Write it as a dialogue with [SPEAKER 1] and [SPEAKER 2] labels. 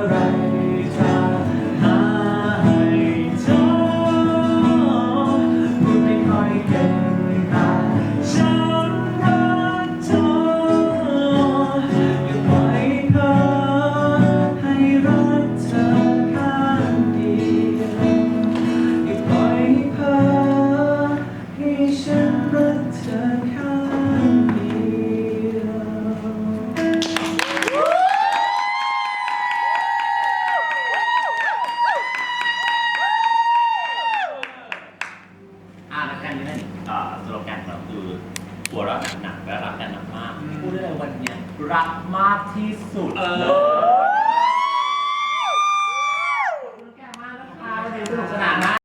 [SPEAKER 1] around. อันนี้แหละอ่าสโลแกนของเราคือหัวเราะหนักๆและรักกันมากๆพูดได้เลยวันเนี้ยรักมากที่สุด
[SPEAKER 2] เออ
[SPEAKER 1] เลย